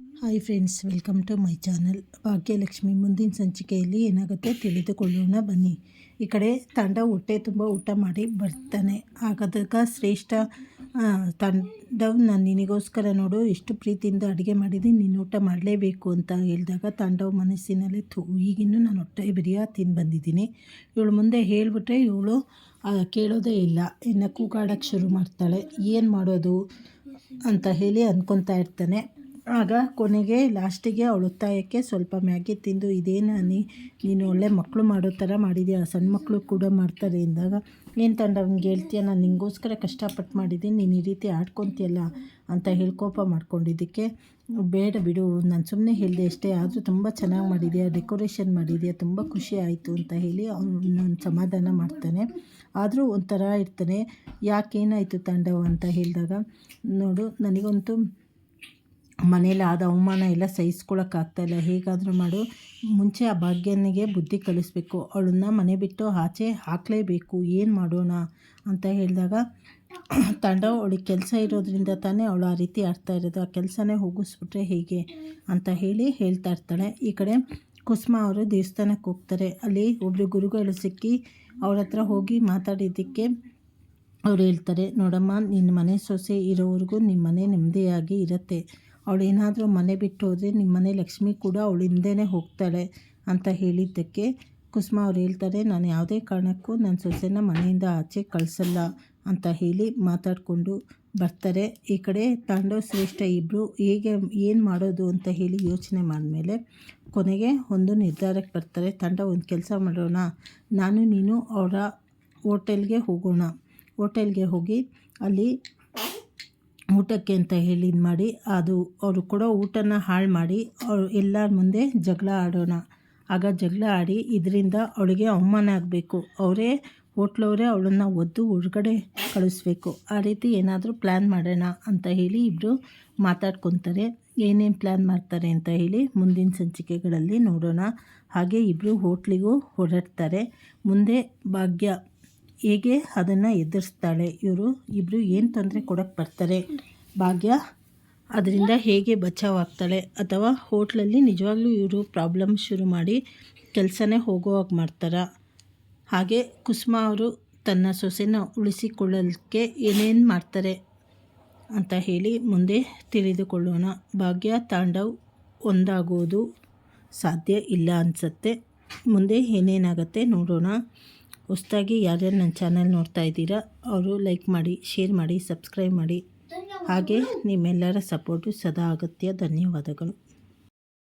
Hi friends welcome to my channel Bhagyalakshmi ಮುಂದಿನ ಸಂಚಿಕೆಯಲ್ಲಿ ಏನಾಗುತ್ತೆ ತಿಳಿದುಕೊಳ್ಳೋಣ ಬನ್ನಿ. ಈ ಕಡೆ ತಂಡ ಹೊಟ್ಟೆ ತುಂಬ ಊಟ ಮಾಡಿ ಬರ್ತಾನೆ. ಹಾಗಾದಾಗ ಶ್ರೇಷ್ಠ ತಂಡ ತಾಂಡವ್ ನಾನು ನಿನಗೋಸ್ಕರ ನೋಡು ಎಷ್ಟು ಪ್ರೀತಿಯಿಂದ ಅಡುಗೆ ಮಾಡಿದ್ದೀನಿ, ನೀನು ಊಟ ಮಾಡಲೇಬೇಕು ಅಂತ ಹೇಳಿದಾಗ ತಾಂಡವ್ ಮನಸ್ಸಿನಲ್ಲಿ ಥೂ, ಈಗಿನ್ನೂ ನಾನು ಹೊಟ್ಟೆ ಬಿರಿಯ ತಿಂದು ಬಂದಿದ್ದೀನಿ. ಇವಳು ಮುಂದೆ ಹೇಳಿಬಿಟ್ರೆ ಇವಳು ಕೇಳೋದೇ ಇಲ್ಲ. ಇನ್ನು ಕೂಗಾಡೋಕ್ಕೆ ಶುರು ಮಾಡ್ತಾಳೆ. ಏನು ಮಾಡೋದು ಅಂತ ಹೇಳಿ ಅಂದ್ಕೊತಾ ಇರ್ತಾನೆ. ಆಗ ಕೊನೆಗೆ ಲಾಸ್ಟಿಗೆ ಅವಳು ಒತ್ತಾಯಕ್ಕೆ ಸ್ವಲ್ಪ ಮ್ಯಾಗಿ ತಿಂದು, ಇದೇನು ನೀ ನೀನು ಒಳ್ಳೆ ಮಕ್ಕಳು ಮಾಡೋ ಥರ ಮಾಡಿದ್ಯಾ? ಸಣ್ಣ ಮಕ್ಕಳು ಕೂಡ ಮಾಡ್ತಾರೆ ಎಂದಾಗ, ಏನು ತಂಡ ಅವ್ನಿಗೆ ಹೇಳ್ತೀಯ? ನಾನು ನಿಂಗೋಸ್ಕರ ಕಷ್ಟಪಟ್ಟು ಮಾಡಿದ್ದೀನಿ, ನೀನು ಈ ರೀತಿ ಆಡ್ಕೊತೀಯಲ್ಲ ಅಂತ ಹೇಳ್ಕೋಪ ಮಾಡ್ಕೊಂಡಿದ್ದಕ್ಕೆ, ಬೇಡ ಬಿಡು, ನಾನು ಸುಮ್ಮನೆ ಹೇಳಿದೆ ಅಷ್ಟೇ, ಆದರೂ ತುಂಬ ಚೆನ್ನಾಗಿ ಮಾಡಿದೆಯಾ? ಡೆಕೋರೇಷನ್ ಮಾಡಿದೆಯಾ? ತುಂಬ ಖುಷಿ ಆಯಿತು ಅಂತ ಹೇಳಿ ಅವನು ಸಮಾಧಾನ ಮಾಡ್ತಾನೆ. ಆದರೂ ಒಂಥರ ಇರ್ತಾನೆ ಯಾಕೇನಾಯಿತು ತಾಂಡವ್? ಅಂತ ಹೇಳಿದಾಗ, ನೋಡು, ನನಗಂತೂ ಮನೇಲಿ ಆದ ಅವಮಾನ ಎಲ್ಲ ಸಹಿಸ್ಕೊಳ್ಳೋಕ್ಕಾಗ್ತಾಯಿಲ್ಲ ಹೇಗಾದರೂ ಮಾಡು. ಮುಂಚೆ ಆ ಭಾಗ್ಯನಿಗೆ ಬುದ್ಧಿ ಕಲಿಸ್ಬೇಕು. ಅವಳನ್ನ ಮನೆ ಬಿಟ್ಟು ಆಚೆ ಹಾಕಲೇಬೇಕು. ಏನು ಮಾಡೋಣ? ಅಂತ ಹೇಳಿದಾಗ, ತಂಡ ಅವಳಿಗೆ ಕೆಲಸ ಇರೋದ್ರಿಂದ ತಾನೇ ಅವಳು ಆ ರೀತಿ ಆಡ್ತಾ ಇರೋದು. ಆ ಕೆಲಸನೇ ಹೋಗಿಸ್ಬಿಟ್ರೆ ಹೇಗೆ? ಅಂತ ಹೇಳಿ ಹೇಳ್ತಾ ಇರ್ತಾಳೆ. ಈ ಕಡೆ ಕುಸುಮ ಅವರು ದೇವಸ್ಥಾನಕ್ಕೆ ಹೋಗ್ತಾರೆ. ಅಲ್ಲಿ ಒಬ್ಬರು ಗುರುಗಳು ಸಿಕ್ಕಿ ಅವ್ರ ಹತ್ರ ಹೋಗಿ ಮಾತಾಡಿದ್ದಕ್ಕೆ ಅವ್ರು ಹೇಳ್ತಾರೆ, ನೋಡಮ್ಮ, ನಿನ್ನ ಮನೆ ಸೊಸೆ ಇರೋವರೆಗೂ ನಿಮ್ಮ ಮನೆ ನೆಮ್ಮದಿಯಾಗಿ ಇರುತ್ತೆ. ಅವಳು ಏನಾದರೂ ಮನೆ ಬಿಟ್ಟು ಹೋದರೆ ನಿಮ್ಮ ಮನೆ ಲಕ್ಷ್ಮಿ ಕೂಡ ಅವಳು ಹಿಂದೆನೇ ಹೋಗ್ತಾಳೆ ಅಂತ ಹೇಳಿದ್ದಕ್ಕೆ ಕುಸುಮ ಅವ್ರು ಹೇಳ್ತಾರೆ, ನಾನು ಯಾವುದೇ ಕಾರಣಕ್ಕೂ ನನ್ನ ಸೊಸೆನ ಮನೆಯಿಂದ ಆಚೆ ಕಳಿಸಲ್ಲ ಅಂತ ಹೇಳಿ ಮಾತಾಡಿಕೊಂಡು ಬರ್ತಾರೆ. ಈ ಕಡೆ ತಾಂಡವ ಶ್ರೇಷ್ಠ ಇಬ್ಬರು ಹೇಗೆ, ಏನು ಮಾಡೋದು ಅಂತ ಹೇಳಿ ಯೋಚನೆ ಮಾಡಿದ್ಮೇಲೆ ಕೊನೆಗೆ ಒಂದು ನಿರ್ಧಾರಕ್ಕೆ ಬರ್ತಾರೆ. ತಂಡ ಒಂದು ಕೆಲಸ ಮಾಡೋಣ. ನಾನು, ನೀನು ಅವರ ಹೋಟೆಲ್ಗೆ ಹೋಗೋಣ. ಹೋಟೆಲ್ಗೆ ಹೋಗಿ ಅಲ್ಲಿ ಊಟಕ್ಕೆ ಅಂತ ಹೇಳಿ ಮಾಡಿ, ಅದು ಅವರು ಕೊಡೋ ಊಟನ ಹಾಳು ಮಾಡಿ, ಅವ್ರು ಎಲ್ಲರ ಮುಂದೆ ಜಗಳ ಆಡೋಣ. ಆಗ ಜಗಳ ಆಡಿ ಇದರಿಂದ ಅವಳಿಗೆ ಅವಮಾನ ಆಗಬೇಕು. ಅವರೇ, ಹೋಟ್ಲವರೇ ಅವಳನ್ನು ಒದ್ದು ಹೊರಗಡೆ ಕಳಿಸ್ಬೇಕು. ಆ ರೀತಿ ಏನಾದರೂ ಪ್ಲ್ಯಾನ್ ಮಾಡೋಣ ಅಂತ ಹೇಳಿ ಇಬ್ಬರು ಮಾತಾಡ್ಕೊತಾರೆ. ಏನೇನು ಪ್ಲ್ಯಾನ್ ಮಾಡ್ತಾರೆ ಅಂತ ಹೇಳಿ ಮುಂದಿನ ಸಂಚಿಕೆಗಳಲ್ಲಿ ನೋಡೋಣ. ಹಾಗೆ ಇಬ್ಬರು ಹೋಟ್ಲಿಗೂ ಹೊರಡ್ತಾರೆ. ಮುಂದೆ ಭಾಗ್ಯ ಹೇಗೆ ಅದನ್ನು ಎದುರಿಸ್ತಾಳೆ? ಇವರು ಇಬ್ಬರು ಏನು ತೊಂದರೆ ಕೊಡೋಕ್ಕೆ ಬರ್ತಾರೆ? ಭಾಗ್ಯ ಅದರಿಂದ ಹೇಗೆ ಬಚಾವಾಗ್ತಾಳೆ? ಅಥವಾ ಹೋಟ್ಲಲ್ಲಿ ನಿಜವಾಗ್ಲೂ ಇವರು ಪ್ರಾಬ್ಲಮ್ ಶುರು ಮಾಡಿ ಕೆಲಸನೇ ಹೋಗೋವಾಗ ಮಾಡ್ತಾರ? ಹಾಗೆ ಕುಸುಮ ಅವರು ತನ್ನ ಸೊಸೆನ ಉಳಿಸಿಕೊಳ್ಳಲಿಕ್ಕೆ ಏನೇನು ಮಾಡ್ತಾರೆ ಅಂತ ಹೇಳಿ ಮುಂದೆ ತಿಳಿದುಕೊಳ್ಳೋಣ. ಭಾಗ್ಯ, ತಾಂಡವ್ ಒಂದಾಗೋದು ಸಾಧ್ಯ ಇಲ್ಲ ಅನಿಸುತ್ತೆ. ಮುಂದೆ ಏನೇನಾಗತ್ತೆ ನೋಡೋಣ. ಹೊಸ್ದಾಗಿ ಯಾರ್ಯಾರು ನನ್ನ ಚಾನಲ್ ನೋಡ್ತಾ ಇದ್ದೀರಾ, ಅವರು ಲೈಕ್ ಮಾಡಿ ಶೇರ್ ಮಾಡಿ ಸಬ್ಸ್ಕ್ರೈಬ್ ಮಾಡಿ. ಹಾಗೆ ನಿಮ್ಮೆಲ್ಲರ ಸಪೋರ್ಟು ಸದಾ ಅಗತ್ಯ. ಧನ್ಯವಾದಗಳು.